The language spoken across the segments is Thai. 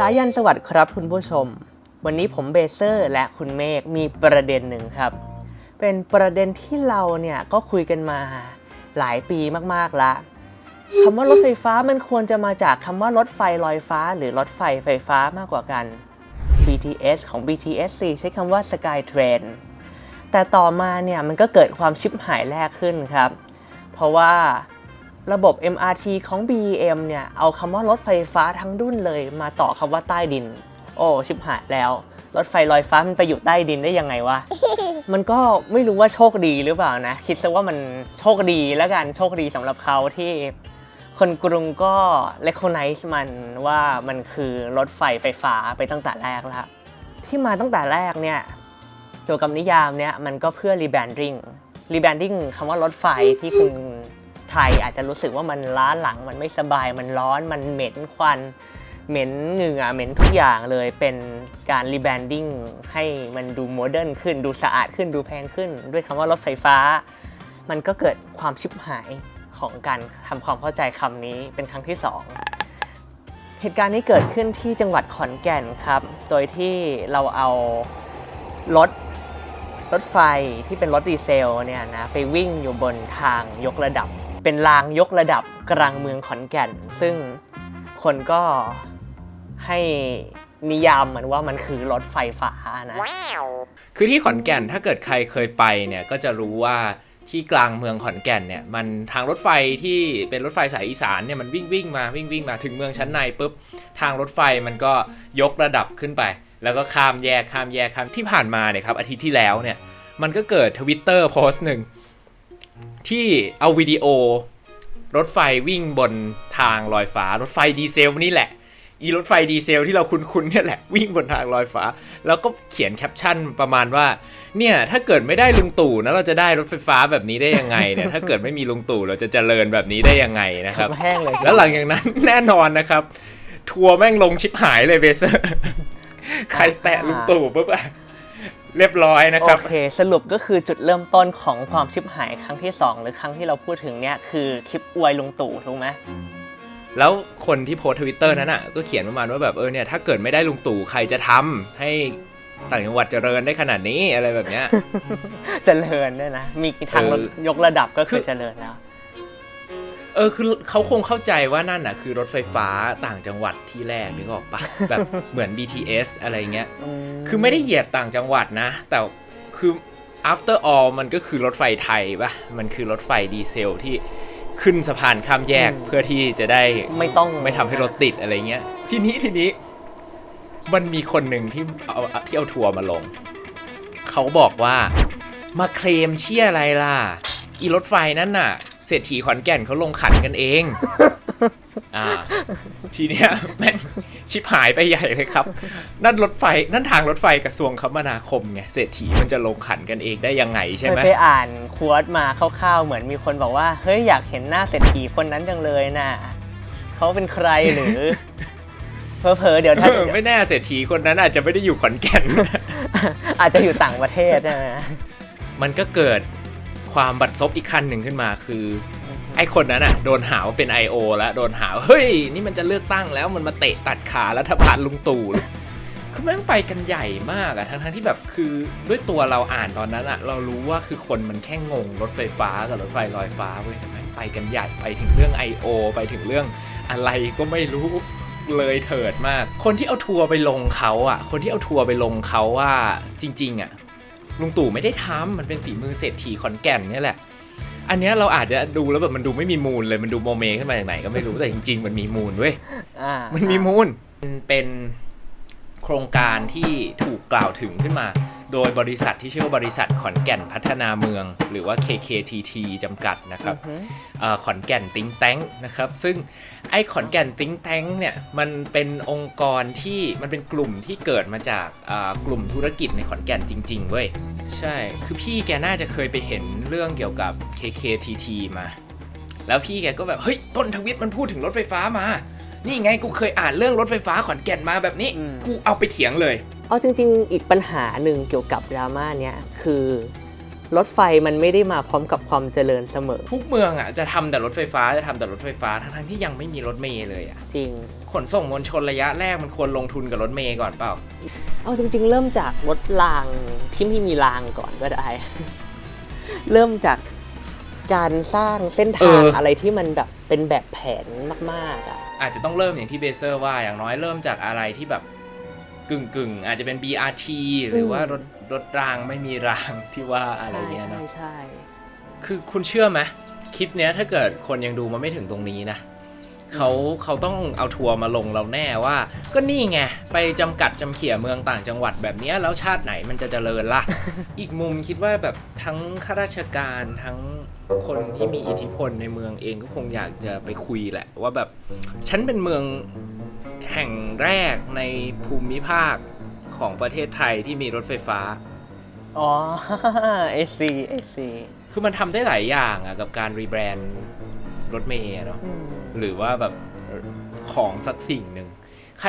สายันสวัสดิ์ครับคุณผู้ชม วันนี้ผมเบเซอร์และคุณเมฆมีประเด็นหนึ่งครับ เป็นประเด็นที่เราเนี่ยก็คุยกันมาหลายปีมากๆละคำว่ารถไฟฟ้ามันควรจะมาจากคำว่ารถไฟลอยฟ้า หรือรถไฟไฟฟ้ามากกว่ากัน BTS ของ BTS ใช้คำว่า Skytrain แต่ต่อมาเนี่ยมันก็เกิดความชิบหายแรกขึ้นครับ เพราะว่า ระบบ MRT ของ BEM เนี่ย เอาคำว่ารถไฟฟ้าทั้งดุ้นเลยมาต่อคำว่าใต้ดิน โอ้ชิบหายแล้ว รถไฟลอยฟ้ามันไปอยู่ใต้ดินได้ยังไงวะ มันก็ไม่รู้ว่าโชคดีหรือเปล่านะ คิดซะว่ามันโชคดีแล้วกันโชคดีสำหรับเขาที่ คนกรุงก็ recognize มันว่ามันคือรถไฟไฟฟ้าไปตั้งแต่แรกแล้วที่มาตั้งแต่แรกเนี่ยเกี่ยวกับนิยามเนี่ยมันก็เพื่อ rebranding rebranding คำว่ารถไฟที่คุณ ไทยอาจจะรู้สึกว่ามันล้าหลังมันไม่สบายมันร้อนมันเหม็นควันเหม็นเหงื่อเหม็นทุกอย่างเลยเป็นการ rebranding ให้มันดูโมเดิร์นขึ้น ดูสะอาดขึ้นดูแพงขึ้น ด้วยคำว่ารถไฟฟ้า มันก็เกิดความชิบหายของการทำความเข้าใจคำนี้เป็นครั้งที่สองเหตุการณ์นี้เกิดขึ้นที่จังหวัดขอนแก่นครับ โดยที่เราเอารถรถไฟที่เป็นรถดีเซลเนี่ยนะไปวิ่งอยู่บนทางยกระดับ เป็นรางยกระดับกลางเมืองขอนแก่น ซึ่งคนก็ให้นิยามมันว่ามันคือรถไฟฟ้านะคือที่ขอนแก่นถ้าเกิดใครเคยไปเนี่ยก็จะรู้ว่าที่กลางเมืองขอนแก่นเนี่ยมันทางรถไฟที่เป็นรถไฟสายอีสานเนี่ยมันวิ่งวิ่งมาวิ่งวิ่งมาถึงเมืองชั้นในปุ๊บทางรถไฟมันก็ยกระดับขึ้นไป แล้วก็ข้ามแยกข้ามแยกข้ามที่ผ่านมาเนี่ยครับอาทิตย์ที่แล้วเนี่ยมันก็เกิดทวิตเตอร์โพสต์หนึ่ง ที่เอาวิดีโอ รถไฟวิ่งบนทางลอยฟ้า รถไฟดีเซลนี่แหละ อีรถไฟดีเซลที่เราคุ้นๆเนี่ยแหละวิ่งบนทางลอยฟ้า แล้วก็เขียนแคปชั่นประมาณว่า เนี่ยถ้าเกิดไม่ได้ลุงตู่นะเราจะได้รถไฟฟ้าแบบนี้ได้ยังไงเนี่ยถ้าเกิดไม่มีลุงตู่เราจะเจริญแบบนี้ได้ยังไงนะครับ แห้งเลยแล้วหลังจากนั้นแน่นอนนะครับ ทัวร์แม่งลงชิบหายเลยเบเซอร์ใครแตะลุงตู่ปุ๊บอะ เรียบร้อยนะครับโอเค สรุปก็คือจุดเริ่มต้นของความชิบหายครั้งที่ 2 หรือครั้งที่เราพูดถึงเนี่ยคือคลิปอวยลุงตู่ถูกไหมแล้วคนที่โพสทวิตเตอร์นั้นอะก็เขียนประมาณว่าแบบเออเนี่ยถ้าเกิดไม่ได้ลุงตู่ใครจะทำให้ต่างจังหวัดเจริญได้ขนาดนี้อะไรแบบเนี้ยเจริญด้วยนะ มีทางรถเออยกระดับก็คือคือเจริญแล้ว เออคือเขาคงเข้าใจว่านั่นน่ะคือรถไฟฟ้าต่างจังหวัดที่แรกนึกออกปะแบบเหมือน BTS อะไรเงี้ยคือไม่ได้เหยียดต่างจังหวัดนะ แต่คือ after all มันก็คือรถไฟไทยปะมันคือรถไฟดีเซลที่ขึ้นสะพานข้ามแยกอืมเพื่อที่จะได้ไม่ต้องไม่ทำให้รถติดอะไรเงี้ย ทีนี้ทีนี้ มันมีคนหนึ่งที่เอาที่เอาทัวร์มาลง เขาบอกว่ามาเคลมเชี่ยอะไรล่ะ อีรถไฟนั่นน่ะ เศรษฐีขอนแก่นเขาลงขันกันเอง อ่า ทีเนี้ยแม่งชิบหายไปใหญ่เลยครับ นั่นรถไฟนั่นทางรถไฟกระทรวงคมนาคมไงเศรษฐีมันจะลงขันกันเองได้ยังไงใช่เคยไหมไปอ่านควอตมาคร่าวๆเหมือนมีคนบอกว่าเฮ้ยอยากเห็นหน้าเศรษฐีคนนั้นจังเลยน่ะเขาเป็นใครหรือเพอเพอๆเดี๋ยวถ้าเออไม่แน่เศรษฐีคนนั้นอาจจะไม่ได้อยู่ขอนแก่น อาจจะอยู่ต่างประเทศใช่ไหมมันก็เกิด ความบัดซบอีกขั้นหนึ่งขึ้นมาคือไอ้คนนั้นอะโดนหาว่าเป็น I.O. แล้วโดนหาวเฮ้ย นี่มันจะเลือกตั้งแล้วมันมาเตะตัดขารัฐบาลลุงตู่คือแม่งไปกันใหญ่มากอะทั้งๆที่แบบคือด้วยตัวเราอ่านตอนนั้นอะเรารู้ว่าคือคนมันแค่งงรถไฟฟ้ากับรถไฟลอยฟ้าเว้ยแต่แม่งไปกันใหญ่ไปถึงเรื่อง I.O. ไปถึงเรื่องอะไรก็ไม่รู้เลยเถิดมาก คนที่เอาทัวร์ไปลงเขาอะคนที่เอาทัวร์ไปลงเขาว่าจริง ๆอะ ลุงตู่ไม่ได้ทำมันเป็นฝีมือเศรษฐีขอนแก่นเนี่ยแหละ อันเนี้ยเราอาจจะดูแล้วแบบมันดูไม่มีมูลเลยมันดูโมเมขึ้นมาจากไหนก็ไม่รู้แต่จริง ๆ มันมีมูลเว้ยอ่ามันมีมูลมันเป็น โครงการที่ถูกกล่าวถึงขึ้นมา โดยบริษัทที่ชื่อว่าบริษัทขอนแก่นพัฒนาเมือง หรือว่า KKTT จำกัดนะครับอือฮึเอ่อขอนแก่นติงแตงนะครับ ซึ่งไอ้ขอนแก่นติงแตงเนี่ยมันเป็นองค์กรที่มันเป็นกลุ่มที่เกิดมาจากอ่ากลุ่มธุรกิจในขอนแก่นจริง ๆ เว้ย ใช่ คือพี่แกน่าจะเคยไปเห็นเรื่องเกี่ยวกับ KKTT มา แล้วพี่แกก็แบบ เฮ้ย ต้นทวิตมันพูดถึงรถไฟฟ้ามา นี่ไงกูเคยอ่านเรื่องรถไฟฟ้าขอนแก่นมาแบบนี้อืมกูเอาไปเถียงเลย เอาจริง ๆ อีกปัญหาหนึ่งเกี่ยวกับดราม่าเนี้ยคือรถไฟมันไม่ได้มาพร้อมกับความเจริญเสมอ ทุกเมืองอะจะทำแต่รถไฟฟ้าจะทำแต่รถไฟฟ้าทั้งๆที่ยังไม่มีรถเมย์เลยอะจริง ขนส่งมวลชนระยะแรกมันควรลงทุนกับรถเมย์ก่อนเปล่า เอาจริง ๆ เริ่มจากรถรางที่ไม่มีรางก่อนก็ได้ เริ่มจากการสร้างเส้นทางเออออะไรที่มันแบบเป็นแบบแผนมากๆอะ อาจจะต้องเริ่มอย่างที่เบเซอร์ว่าอย่างน้อยเริ่มจากอะไรที่แบบกึ่งกึ่งๆอาจจะเป็น BRT หรือว่ารถรถรางไม่มีรางที่ว่าอะไรเงี้ยใช่เนาะใช่คือคุณเชื่อไหมคลิปเนี้ยถ้าเกิดคนยังดูมาไม่ถึงตรงนี้นะ เขาเขาต้องเอาทัวร์มาลงเราแน่ว่า ก็นี่ไง ไปจำกัดจำเขี่ยเมืองต่างจังหวัดแบบเนี้ยแล้วชาติไหนมันจะเจริญล่ะ อีกมุมคิดว่าแบบทั้งข้าราชการทั้งคนที่มีอิทธิพลในเมืองเองก็คงอยากจะไปคุยแหละ ว่าแบบฉันเป็นเมืองแห่งแรกในภูมิภาคของประเทศไทยที่มีรถไฟฟ้า อ๋อไอซีไอซีคือมันทำได้หลายอย่างอะกับการรีแบรนด์รถเมย์อะเนาะ หรือว่าแบบของสักสิ่งหนึ่งข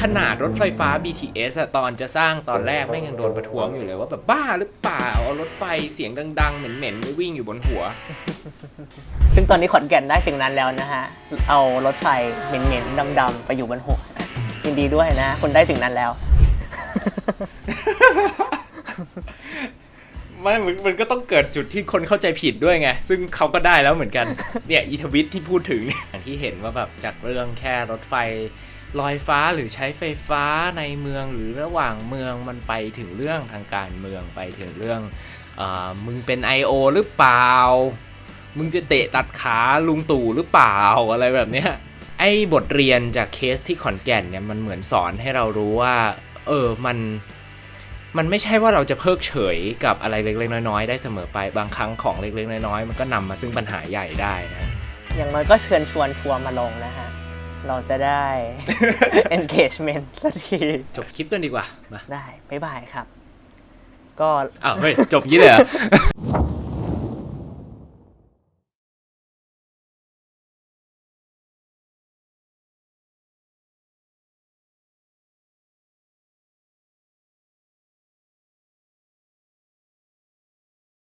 ขนาดรถไฟฟ้า BTS อะตอนจะสร้างตอนแรกแม่งยังโดนประท้วงอยู่เลยว่าแบบบ้าหรือเปล่าเอารถไฟเสียงดังๆ เหม็นๆไปวิ่งอยู่บนหัว ซึ่งตอนนี้ขอนแก่นได้สิ่งนั้นแล้วนะฮะ เอารถไฟเหม็นๆดำๆไปอยู่บนหัวยินดีด้วยนะคุณได้สิ่งนั้นแล้ว ไม่มันมันก็ต้องเกิดจุดที่คนเข้าใจผิดด้วยไง ซึ่งเขาก็ได้แล้วเหมือนกัน เนี่ยอีทวิตที่พูดถึงเนี่ยอย่างที่เห็นว่าแบบจากเรื่องแค่รถไฟลอยฟ้าหรือใช้ไฟฟ้าในเมืองหรือระหว่างเมืองมันไปถึงเรื่องทางการเมืองไปถึงเรื่องเออมึงเป็น I.O. หรือเปล่า มึงจะเตะตัดขาลุงตู่หรือเปล่าอะไรแบบเนี้ยไอ้บทเรียนจากเคสที่ขอนแก่นเนี่ยมันเหมือนสอนให้เรารู้ว่า เออมัน มันไม่ใช่ว่าเราจะเพิกเฉยกับอะไรเล็กๆน้อยๆ ได้เสมอไปบางครั้งของเล็กๆน้อยๆ มันก็นำมาซึ่งปัญหาใหญ่ได้นะอย่างน้อยก็เชิญชวนทัวร์มาลงนะฮะ เราจะได้ engagement สักที จบคลิปกันดีกว่ามาได้ บ๊ายบายครับ ก็อ้าวเฮ้ย จบยี่เลยเหรอ